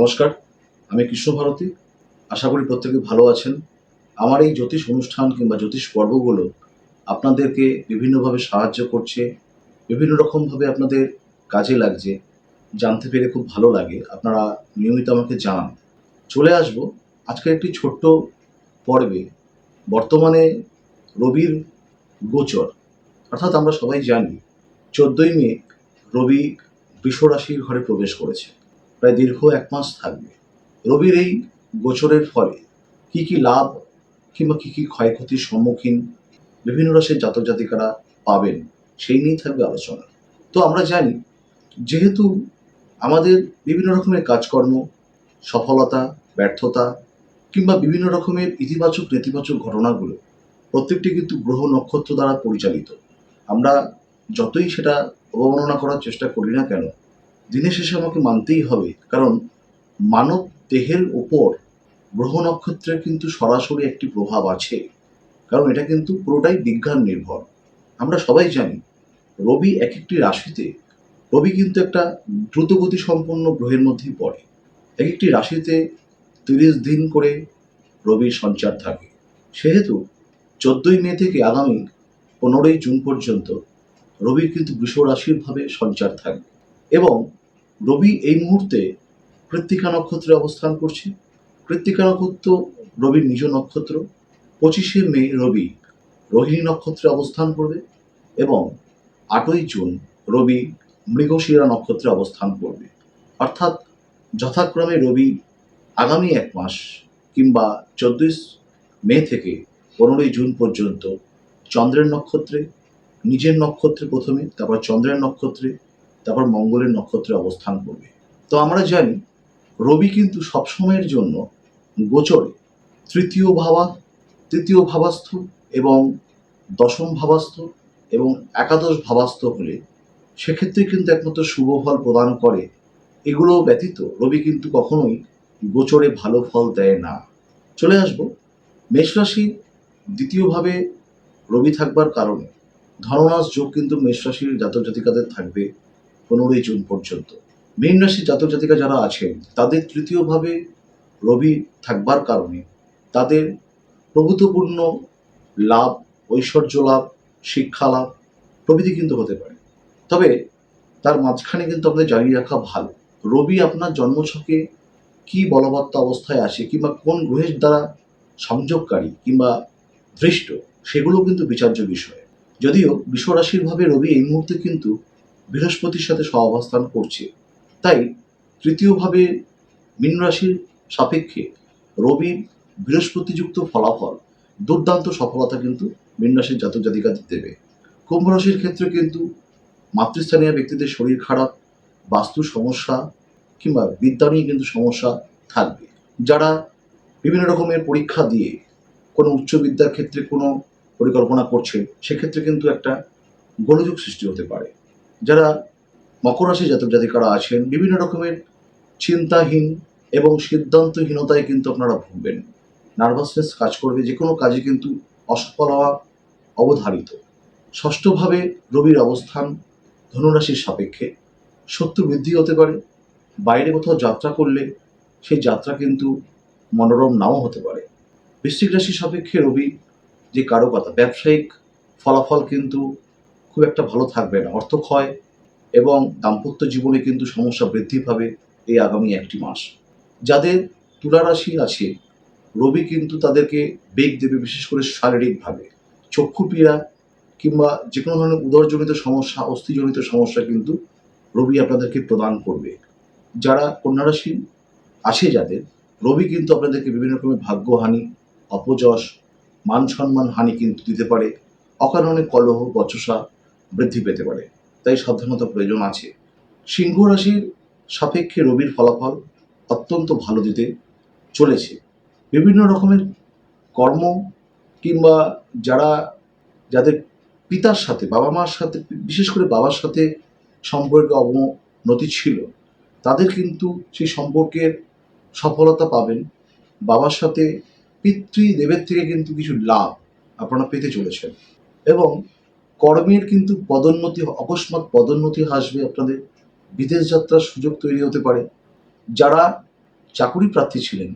নমস্কার, আমি কৃষ্ণ ভারতী। আশা করি প্রত্যেকে ভালো আছেন। আমার এই জ্যোতিষ অনুষ্ঠান কিংবা জ্যোতিষ পর্বগুলো আপনাদেরকে বিভিন্নভাবে সাহায্য করছে, বিভিন্ন রকমভাবে আপনাদের কাজে লাগছে, জানতে পেরে খুব ভালো লাগে। আপনারা নিয়মিত আমাকে জানান। চলে আসব আজকের একটি ছোট্ট পর্বে। বর্তমানে রবির গোচর, অর্থাৎ আমরা সবাই জানি, চোদ্দই মে রবি বৃষ রাশির ঘরে প্রবেশ করেছে। প্রায় দীর্ঘ এক মাস থাকবে। রবির এই গোচরের ফলে কি কি লাভ কিংবা কি কি ক্ষয়ক্ষতির সম্মুখীন বিভিন্ন রাশির জাতক জাতিকারা পাবেন সেই নিয়েই থাকবে আলোচনা। তো আমরা জানি, যেহেতু আমাদের বিভিন্ন রকমের কাজকর্ম, সফলতা, ব্যর্থতা কিংবা বিভিন্ন রকমের ইতিবাচক, নেতিবাচক ঘটনাগুলো প্রত্যেকটি কিন্তু গ্রহ নক্ষত্র দ্বারা পরিচালিত। আমরা যতই সেটা অবমাননা করার চেষ্টা করি না কেন দিনের শেষে আমাকে মানতেই হবে। কারণ মানব দেহের ওপর গ্রহ নক্ষত্রের কিন্তু সরাসরি একটি প্রভাব আছে। কারণ এটা কিন্তু পুরোটাই বিজ্ঞান নির্ভর। আমরা সবাই জানি, রবি এক একটি রাশিতে, রবি কিন্তু একটা দ্রুতগতি সম্পন্ন গ্রহের মধ্যেই পড়ে। এক একটি রাশিতে তিরিশ দিন করে রবির সঞ্চার থাকে। সেহেতু চোদ্দই মে থেকে আগামী পনেরোই জুন পর্যন্ত রবির কিন্তু বৃষ রাশির ভাবে সঞ্চার থাকবে। এবং রবি, এই মুহূর্তে কৃত্তিকা নক্ষত্রে অবস্থান করছে। কৃত্তিকা নক্ষত্র রবির নিজ নক্ষত্র। পঁচিশে মে রবি রোহিণী নক্ষত্রে অবস্থান করবে এবং আটই জুন রবি মৃগশিরা নক্ষত্রে অবস্থান করবে। অর্থাৎ যথাক্রমে রবি আগামী এক মাস কিংবা চোদ্দই মে থেকে পনেরোই জুন পর্যন্ত চন্দ্রের নক্ষত্রে, নিজের নক্ষত্রে প্রথমে, তারপর চন্দ্রের নক্ষত্রে তারপর মঙ্গলের নক্ষত্রে অবস্থান করবে। তো আমরা জানি, রবি কিন্তু সবসময়ের জন্য গোচরে তৃতীয় ভাবা, তৃতীয় ভাবাস্থ এবং দশম ভাবাস্থ এবং একাদশ ভাবাস্থ হলে সেক্ষেত্রে কিন্তু একমাত্র শুভ ফল প্রদান করে। এগুলো ব্যতীত রবি কিন্তু কখনোই গোচরে ভালো ফল দেয় না। চলে আসব। মেষ রাশি দ্বিতীয়ভাবে রবি থাকবার কারণে ধননাশ যোগ কিন্তু মেষরাশির জাতক জাতিকাদের থাকবে। পনেরোই জুন পর্যন্ত। মীন রাশির জাতক জাতিকা যারা আছেন, তাদের তৃতীয়ভাবে রবি থাকবার কারণে তাদের প্রভূতপূর্ণ লাভ, ঐশ্বর্য লাভ, শিক্ষা লাভ প্রভৃতি কিন্তু হতে পারে। তবে তার মাঝখানে কিন্তু আপনাদের জানিয়ে রাখা ভালো। রবি আপনার জন্মছকে কি বলবত্ত অবস্থায় আছে কিংবা কোন গ্রহের দ্বারা সংযোগকারী কিংবা দৃষ্ট সেগুলো কিন্তু বিচার্য বিষয়। যদিও বিশ্বরাশির ভাবে রবি এই মুহূর্তে কিন্তু বৃহস্পতির সাথে সহাবস্থান করছে। তাই তৃতীয়ভাবে মীন রাশির সাপেক্ষে রবির বৃহস্পতিযুক্ত ফলাফল দুর্দান্ত সফলতা কিন্তু মীন রাশির জাতক জাতিকাদের দেবে। কুম্ভ রাশির ক্ষেত্রে কিন্তু মাতৃস্থানীয় ব্যক্তিদের শরীর খারাপ, বাস্তু সমস্যা কিংবা বিদ্যা নিয়ে কিন্তু সমস্যা থাকবে। যারা বিভিন্ন রকমের পরীক্ষা দিয়ে কোনো উচ্চ বিদ্যার ক্ষেত্রে কোনো পরিকল্পনা করছে, সেক্ষেত্রে কিন্তু একটা গোলযোগ সৃষ্টি হতে পারে। যারা মকর রাশি জাতক জাতিকারা আছেন, বিভিন্ন রকমের চিন্তাহীন এবং সিদ্ধান্তহীনতায় কিন্তু আপনারা ভুগবেন। নার্ভাসনেস কাজ করবে, যে কোনো কাজে কিন্তু অসফল হওয়া অবধারিত। ষষ্ঠভাবে রবির অবস্থান ধনুরাশির সাপেক্ষে। শত্রু বৃদ্ধি হতে পারে, বাইরে কোথাও যাত্রা করলে সেই যাত্রা কিন্তু মনোরম নাও হতে পারে। বৃশ্চিক রাশির সাপেক্ষে রবি যে কারকতা ব্যবসায়িক ফলাফল কিন্তু খুব একটা ভালো থাকবে না। অর্থক্ষয় এবং দাম্পত্য জীবনে কিন্তু সমস্যা বৃদ্ধি পাবে এই আগামী একটি মাস। যাদের তুলা রাশি আছে, রবি কিন্তু তাদেরকে বেগ দেবে বিশেষ করে শারীরিকভাবে। চক্ষু পীড়া কিংবা যে কোনো ধরনের উদরজনিত সমস্যা, অস্থিজনিত সমস্যা কিন্তু রবি আপনাদেরকে প্রদান করবে। যারা কন্যা রাশি আছে যাদের, রবি কিন্তু আপনাদেরকে বিভিন্ন রকমের ভাগ্যহানি, অপযশ, মান সম্মান হানি কিন্তু দিতে পারে। অকারণে কলহ, বচসা বৃদ্ধি পেতে পারে। তাই সাবধানতা প্রয়োজন আছে। সিংহ রাশির সাপেক্ষে রবির ফলাফল অত্যন্ত ভালো দিতে চলেছে। বিভিন্ন রকমের কর্ম কিংবা যারা, যাদের পিতার সাথে বাবা মার সাথে, বিশেষ করে বাবার সাথে সম্পর্কে অবনতি ছিল, তাদের কিন্তু সেই সম্পর্কের সফলতা পাবেন। বাবার সাথে পিতৃদেবের থেকে কিন্তু কিছু লাভ আপনারা পেতে চলেছেন। এবং কর্মের কিন্তু পদোন্নতি, অকস্মাৎ পদোন্নতি আসবে আপনাদের। বিদেশ যাত্রার সুযোগ তৈরি হতে পারে। যারা চাকুরি প্রার্থী ছিলেন,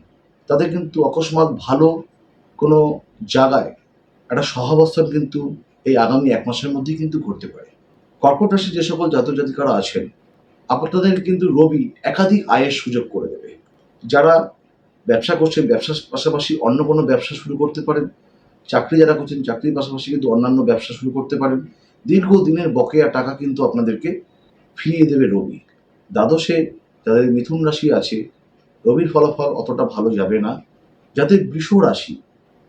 তাদের কিন্তু অকস্মাৎ ভালো কোনো জায়গায় একটা সহাবস্থান কিন্তু এই আগামী এক মাসের মধ্যেই কিন্তু ঘটতে পারে। কর্কট রাশি যে সকল জাতক জাতিকারা আছেন, আপনাদের কিন্তু রবি একাধিক আয়ের সুযোগ করে দেবে। যারা ব্যবসা করছেন, ব্যবসার পাশাপাশি অন্য কোনো ব্যবসা শুরু করতে পারেন চাকরি যারা করছেন, চাকরির পাশাপাশি কিন্তু অন্যান্য ব্যবসা শুরু করতে পারেন। দীর্ঘদিনের বকেয়া টাকা কিন্তু আপনাদেরকে ফিরিয়ে দেবে রবি। দ্বাদশে যাদের মিথুন রাশি আছে, রবির ফলাফল অতটা ভালো যাবে না। যাদের বৃষ রাশি,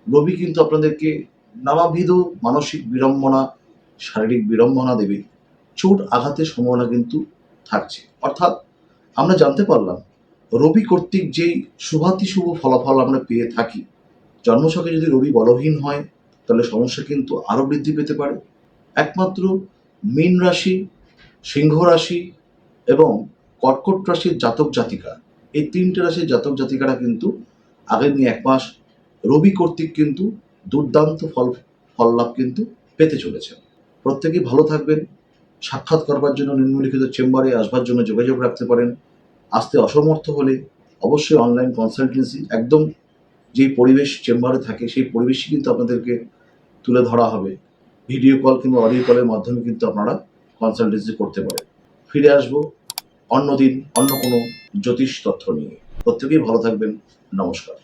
রবি কিন্তু আপনাদেরকে নানাবিধ মানসিক বিড়ম্বনা, শারীরিক বিড়ম্বনা দেবে। চোট আঘাতের সম্ভাবনা কিন্তু থাকছে। অর্থাৎ আমরা জানতে পারলাম, রবি কর্তৃক যেই শুভাতি শুভ ফলাফল আমরা পেয়ে থাকি জন্মছকে যদি রবি বলহীন হয়, তাহলে সমস্যা কিন্তু আরও বৃদ্ধি পেতে পারে। একমাত্র মীন রাশি, সিংহ রাশি এবং কর্কট রাশির জাতক জাতিকা, এই তিনটে রাশির জাতক জাতিকারা কিন্তু আগামী এক মাস রবি কর্তৃক কিন্তু দুর্দান্ত ফল ফল লাভ কিন্তু পেতে চলেছেন প্রত্যেকেই ভালো থাকবেন, সাক্ষাৎ করবার জন্য নিম্নলিখিত চেম্বারে আসবার জন্য যোগাযোগ রাখতে পারেন। আসতে অসমর্থ হলে অবশ্যই অনলাইন কনসালটেন্সি একদম যেই পরিবেশ চেম্বারে থাকে, সেই পরিবেশই কিন্তু আপনাদেরকে তুলে ধরা হবে। ভিডিও কল কিংবা অডিও কলের মাধ্যমে কিন্তু আপনারা কনসালটেন্সি করতে পারেন। ফিরে আসব অন্য দিন, অন্য কোনো জ্যোতিষ তথ্য নিয়ে। প্রত্যেকেই ভালো থাকবেন। নমস্কার।